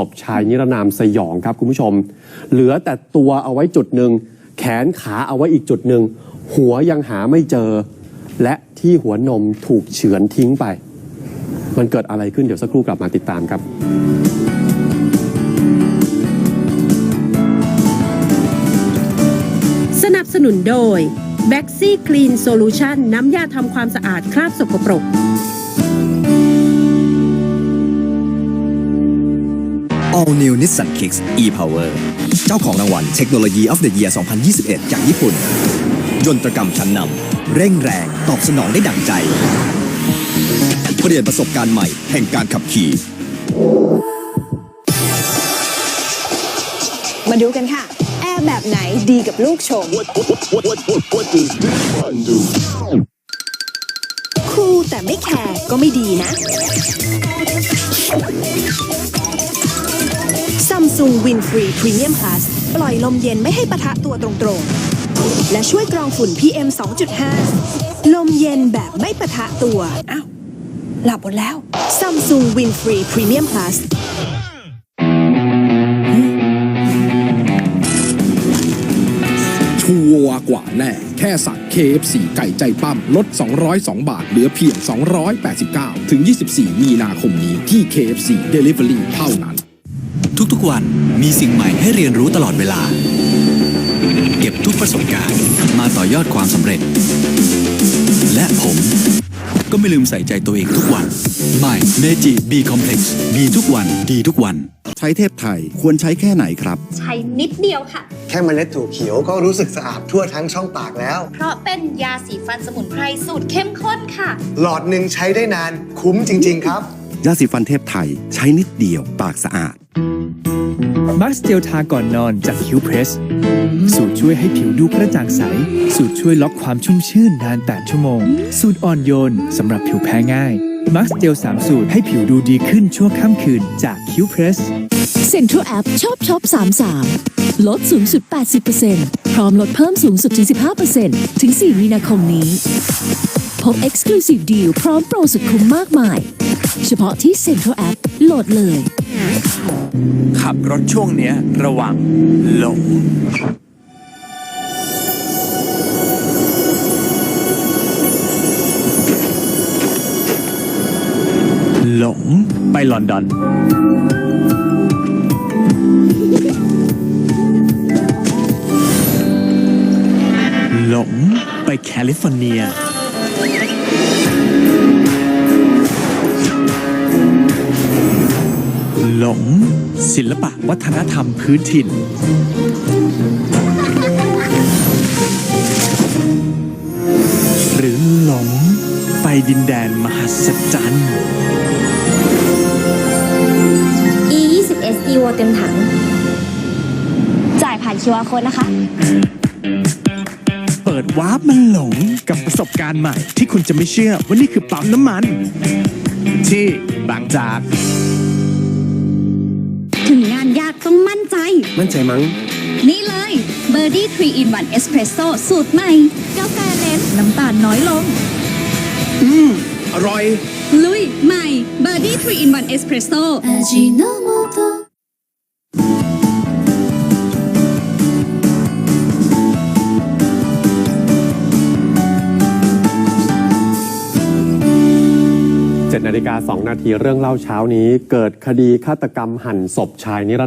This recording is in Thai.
ศพชายนิรนามสยองครับคุณผู้ชม เหลือแต่ตัวเอาไว้จุดหนึ่ง แขนขาเอาไว้อีกจุดหนึ่ง หัวยังหาไม่เจอ และที่หัวนมถูกเฉือนทิ้งไป มันเกิดอะไรขึ้นเดี๋ยวสักครู่กลับมาติดตามครับสนับสนุนโดย b a x y Clean Solution น้ำยาทำความสะอาดคราบสกปรก All New Nissan Kicks e-Power เจ้าของรางวัลเทคโนโลยี of the Year 2021 จากญี่ปุ่น ยนตรกรรมชั้นนำ เร่งแรง ตอบสนองได้ดั่งใจ เปลี่ยนประสบการณ์ใหม่แห่งการขับขี่ มาดูกันค่ะ แอร์แบบไหนดีกับลูกชม คูลแต่ไม่แคร์ก็ไม่ดีนะ Samsung Win Free Premium Plus ปล่อยลมเย็นไม่ให้ปะทะตัวตรงๆ และช่วยกรองฝุ่น PM 2.5 ลมเย็นแบบไม่ปะทะตัว อ้าว หลับหมดแล้ว Samsung Win Free Premium Plus ชัวร์กว่าแน่ แค่สั่ง KFC ไก่ใจปั้มลด 202 บาท เหลือเพียง 289 ถึง 24 มีนาคมนี้ที่ KFC Delivery เท่านั้นทุกๆ วันมีสิ่งใหม่ให้เรียนรู้ตลอดเวลา เก็บทุกประสบการณ์มาต่อยอดความสำเร็จ และผมก็ไม่ลืมใส่ใจตัวเองทุกวันใหม่เมจิ B Complex มีทุกวันดีทุกวัน ใช้เทพไทยควรใช้แค่ไหนครับ ใช้นิดเดียวค่ะ แค่เมล็ดถั่วเขียวก็รู้สึกสะอาดทั่วทั้งช่องปากแล้ว เพราะเป็นยาสีฟันสมุนไพรสูตรเข้มข้นค่ะ หลอดหนึ่งใช้ได้นานคุ้มจริง ๆ ครับ ยาสีฟันเทพไทยใช้นิดเดียวปากสะอาด มาสเจลทาก่อนนอนจากคิวเพรส สูตรช่วยให้ผิวดูกระจ่างใส สูตรช่วยล็อกความชุ่มชื่นนาน 8 ชั่วโมง สูตรอ่อนโยนสำหรับผิวแพ้ง่ายมาสเจล3สูตรให้ผิวดูดีขึ้นชั่วข้ามคืนจากคิวเพรสเซ็นทรัลแอปชอบช็อป33 ลดสูงสุด 80%พร้อมลดเพิ่มสูงสุดถึง 15%ถึง 4 มีนาคมนี้ พบ Exclusive Deal พร้อมโปรสุดคุ้มมากมาย เฉพาะที่ Central App โหลดเลย ขับรถช่วงเนี้ยระวังหลงหลงไปลอนดอนหลงไปแคลิฟอร์เนีย หลง ศิลปะวัฒนธรรมพื้นถิ่น หรือหลงไปดินแดนมหัศจรรย์ e 2 0 s e วเต็มถัง จ่ายผ่าน QR code นะคะ เปิดวาร์ปมันหลงกับประสบการณ์ใหม่ที่คุณจะไม่เชื่อว่านี่คือปั๊มน้ำมัน ที่บางจาก ถึงงานยากต้องมั่นใจ มั่นใจมั้ง นี่เลย b i r d i e 3 in 1 Espresso สูตรใหม่ กาแฟเน้นน้ำตาลน้อยลงอร่อย ลุย ใหม่ b i r d i e 3 in 1 Espresso 7นาฬิกา2นาทีเรื่องเล่าเช้านี้ เกิดคดีฆาตกรรมหั่นศพชายนิร